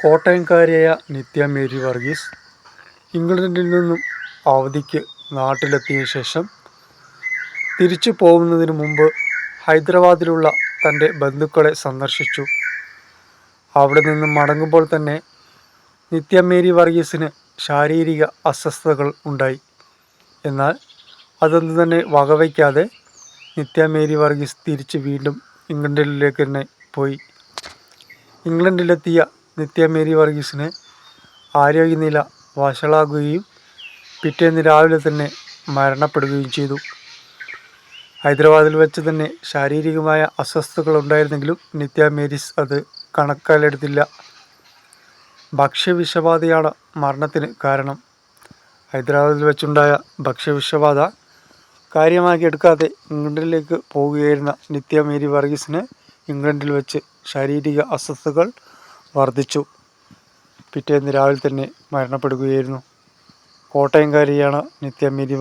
കോട്ടയംകാരിയായ നിത്യ Mary Varghese ഇംഗ്ലണ്ടിൽ നിന്നും അവധിക്ക് നാട്ടിലെത്തിയ ശേഷം തിരിച്ചു പോകുന്നതിന് മുമ്പ് ഹൈദരാബാദിലുള്ള തന്റെ ബന്ധുക്കളെ സന്ദർശിച്ചു. അവിടെ നിന്നും മടങ്ങുമ്പോൾ തന്നെ നിത്യ മേരി വർഗീസിന് ശാരീരിക അസ്വസ്ഥതകൾ ഉണ്ടായി. എന്നാൽ അതൊന്നും തന്നെ വകവയ്ക്കാതെ നിത്യ മേരി വർഗീസ് തിരിച്ച് വീണ്ടും ഇംഗ്ലണ്ടിലേക്ക് തന്നെ പോയി. ഇംഗ്ലണ്ടിലെത്തിയ നിത്യ മേരി വർഗീസിന് ആരോഗ്യനില വഷളാകുകയും പിറ്റേന്ന് രാവിലെ തന്നെ മരണപ്പെടുകയും ചെയ്തു. ഹൈദരാബാദിൽ വെച്ച് തന്നെ ശാരീരികമായ അസ്വസ്ഥതകൾ ഉണ്ടായിരുന്നെങ്കിലും നിത്യ മേരീസ് അത് കണക്കാലെടുത്തില്ല. ഭക്ഷ്യവിഷബാധയാണ് മരണത്തിന് കാരണം. ഹൈദരാബാദിൽ വെച്ചുണ്ടായ ഭക്ഷ്യവിഷബാധ കാര്യമാക്കി എടുക്കാതെ ഇംഗ്ലണ്ടിലേക്ക് പോവുകയായിരുന്ന നിത്യ മേരി വർഗീസിന് ഇംഗ്ലണ്ടിൽ വെച്ച് ശാരീരിക അസ്വസ്ഥതകൾ വർദ്ധിച്ചു. പിറ്റേന്ന് രാവിലെ തന്നെ മരണപ്പെടുകയായിരുന്നു. കോട്ടയംകാരിയാണ് നിത്യ മിനി